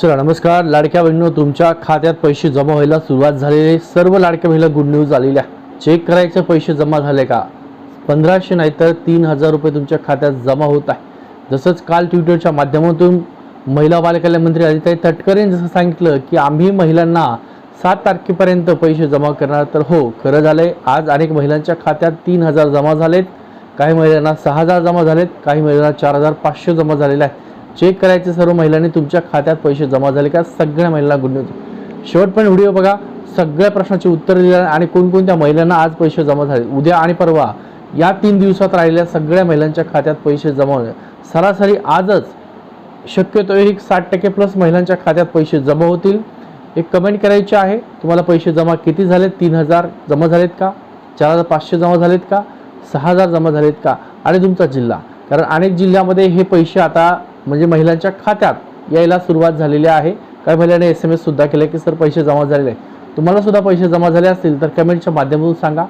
Sir नमस्कार. लाडक्या बहिणीनं तुमच्या खात्यात पैसे जमा व्हायला सुरुवात झालेली सर्व लाडक्या बहिणीला गुड न्यूज आहे. चेक करायचे पैसे जमा झाले का? पंधराशे नाही तर तीन हजार रुपये तुमच्या खात्यात जमा होत आहे. जसंच काल ट्विटरच्या माध्यमातून महिला बालकल्याण मंत्री आदित्य तटकरेन जसं सांगितलं की आम्ही महिलांना सात तारखेपर्यंत पैसे जमा करणार तर हो खरं झालंय. आज अनेक महिलांच्या खात्यात तीन हजार जमा झालेत. काही महिलांना सहा हजार जमा झालेत. काही महिलांना चार हजार पाचशे जमा झालेले आहेत. चेक करायचे सर्व महिलांनी तुमच्या खात्यात पैसे जमा झाले का? सगळ्या महिलांना गुड न्यूज शेवट पण व्हिडिओ बघा सगळ्या प्रश्नाची उत्तर दिली आणि कोणकोणत्या महिलांना आज पैसे जमा झाले? उद्या आणि परवा या तीन दिवसात राहिलेल्या सगळ्या महिलांच्या खात्यात पैसे जमा होणे सरासरी आजच शक्यतो एक साठ टक्के प्लस महिलांच्या खात्यात पैसे जमा होतील. एक कमेंट करायची आहे तुम्हाला पैसे जमा किती झालेत? तीन हजार जमा झालेत का? चार हजार पाचशे जमा झालेत का? सहा हजार जमा झालेत का? आणि तुमचा जिल्हा. कारण अनेक जिल्ह्यामध्ये हे पैसे आता म्हणजे महिलांच्या खात्यात यायला सुरुवात झालेली आहे. काही महिलांनी एस एम एस सुद्धा केले की सर पैसे जमा झालेले आहे तुम्हाला सुद्धा पैसे जमा झाले असतील तर कमेंटच्या माध्यमातून सांगा.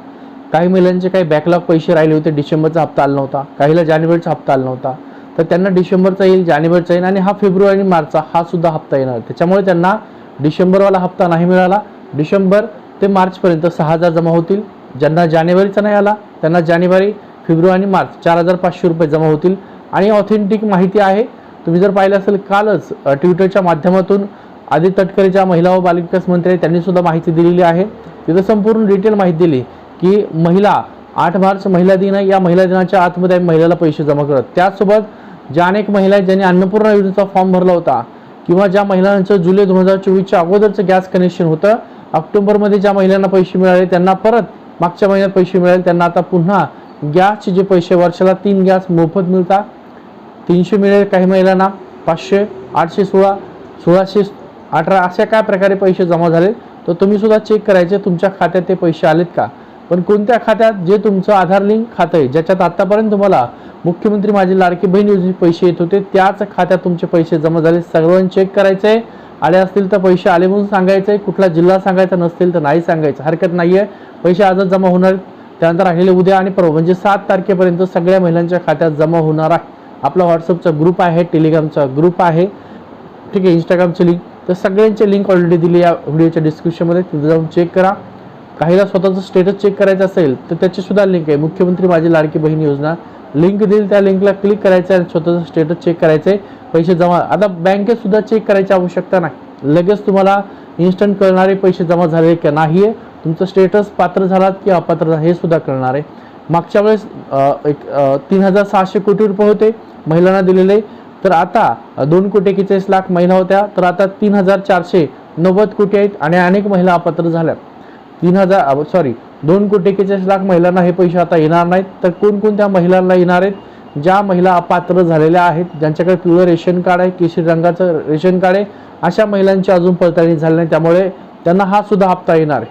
काही महिलांचे काही बॅकलॉग पैसे राहिले होते डिसेंबरचा हप्ता आला नव्हता. काहीला जानेवारीचा हप्ता आला नव्हता. तर त्यांना डिसेंबरचा येईल जानेवारीचा येईल आणि हा फेब्रुवारी आणि मार्चचा हा सुद्धा हप्ता येणार. त्याच्यामुळे त्यांना डिसेंबरवाला हप्ता नाही मिळाला. डिसेंबर ते मार्चपर्यंत सहा हजार जमा होतील. ज्यांना जानेवारीचा नाही आला त्यांना जानेवारी फेब्रुवारी आणि मार्च चार हजार पाचशे रुपये जमा होतील. आणि ऑथेंटिक माहिती आहे तुम्ही जर पाहिलं असेल कालच ट्विटरच्या माध्यमातून आदित्य तटकरे ज्या महिला व बालविकास मंत्री आहेत त्यांनी सुद्धा माहिती दिलेली आहे. तिथं संपूर्ण डिटेल माहिती दिली की महिला आठ मार्च महिला दिन आहे. या महिला दिनाच्या आतमध्ये आम्ही महिलाला पैसे जमा करत त्याचसोबत ज्या अनेक महिला आहेत ज्यांनी अन्नपूर्णा योजनेचा फॉर्म भरला होता किंवा ज्या महिलांचं जुलै दोन हजार चोवीसच्या अगोदरचं गॅस कनेक्शन होतं ऑक्टोबरमध्ये ज्या महिलांना पैसे मिळाले त्यांना परत मागच्या महिन्यात पैसे मिळाले. त्यांना आता पुन्हा गॅसचे जे पैसे वर्षाला तीन गॅस मोफत मिळतात. तीनशे मिळेल काही महिलांना पाचशे आठशे सोळा सोळाशे अठरा अशा काय प्रकारे पैसे जमा झाले? तर तुम्ही सुद्धा चेक करायचे तुमच्या खात्यात ते पैसे आलेत का? पण कोणत्या खात्यात जे तुमचं आधार लिंक खातं आहे ज्याच्यात आत्तापर्यंत तुम्हाला मुख्यमंत्री माझी लाडकी बहीण योजनेचे पैसे येत होते त्याच खात्यात तुमचे पैसे जमा झाले. सर्वांनी चेक करायचे. आले असतील तर पैसे आले म्हणून सांगायचे. कुठला जिल्हा सांगायचा नसतील तर नाही सांगायचं. हरकत नाही आहे पैसे आजच जमा होणार त्यानंतर राहिले उद्या आणि परवा म्हणजे सात तारखेपर्यंत सगळ्या महिलांच्या खात्यात जमा होणार आहे. आपला व्हॉट्सअपचा ग्रुप आहे टेलिग्रामचा ग्रुप आहे. ठीक आहे इंस्टाग्रामची लिंक तर सगळ्यांची लिंक ऑलरेडी दिली या व्हिडिओच्या डिस्क्रिप्शनमध्ये तिथे जाऊन चेक करा. काहीला स्वतःचं स्टेटस चेक करायचं असेल तर त्याचीसुद्धा लिंक आहे. मुख्यमंत्री माझी लाडकी बहीण योजना. लिंक देईल त्या लिंकला क्लिक करायचं आहे आणि स्वतःचं स्टेटस चेक करायचं आहे. पैसे जमा. आता बँकेत सुद्धा चेक करायची आवश्यकता नाही. लगेच तुम्हाला इन्स्टंट कळणारे पैसे जमा झाले का नाही आहे तुमचं स्टेटस पात्र झालात की अपात्र झाला हे सुद्धा कळणार आहे. मागच्या वेळेस एक तीन हजार सहाशे कोटी रुपये होते. महिलांना दिलेले तर आता दोन कोटी एकेचाळीस लाख महिला होत्या. तर आता तीन हजार चारशे नव्वद कोटी आहेत आणि अनेक महिला अपात्र झाल्या तीन हजार सॉरी दोन कोटी एकेचाळीस लाख महिलांना हे पैसे आता येणार नाहीत. तर कोणकोणत्या महिलांना येणार आहेत? ज्या महिला अपात्र झालेल्या आहेत ज्यांच्याकडे पिवळं रेशन कार्ड आहे केशरी रंगाचं रेशन कार्ड आहे अशा महिलांची अजून पडताळणी झाली नाही. त्यामुळे त्यांना हा सुद्धा हप्ता येणार आहे.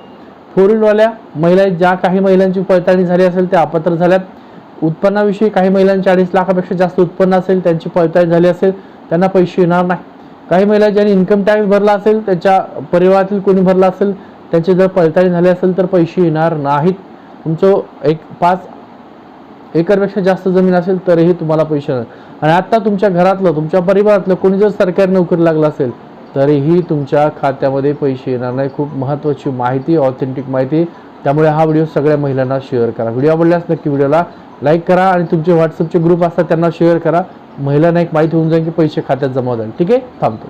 फोर व्हीलरवाल्या महिला ज्या काही महिलांची पडताळणी झाली असेल त्या अपात्र झाल्यात. उत्पन्नाविषयी काही महिलांचे अडीच लाखापेक्षा जास्त उत्पन्न असेल त्यांची पडताळणी झाली असेल त्यांना पैसे येणार नाही. काही महिला ज्यांनी इन्कम टॅक्स भरला असेल त्यांच्या परिवारातील कोणी भरला असेल त्यांची जर पडताळणी झाली असेल तर पैसे येणार नाहीत. तुमचं एक पाच एकरपेक्षा जास्त जमीन असेल तरीही तुम्हाला पैसे येणार. आणि आता तुमच्या घरातलं तुमच्या परिवारातलं कोणी जर सरकारी नोकरी लागला असेल तरीही तुमच्या खात्यामध्ये पैसे येणार नाही. खूप महत्त्वाची माहिती ऑथेंटिक माहिती. त्यामुळे हा व्हिडिओ सगळ्या महिलांना शेअर करा. व्हिडिओ आवडल्यास नक्की व्हिडिओला लाईक करा आणि तुमचे व्हॉट्सअपचे ग्रुप असतात त्यांना शेअर करा. महिलांना एक माहिती होऊन जाईल की पैसे खात्यात जमा होईल ठीक आहे? थांबतो.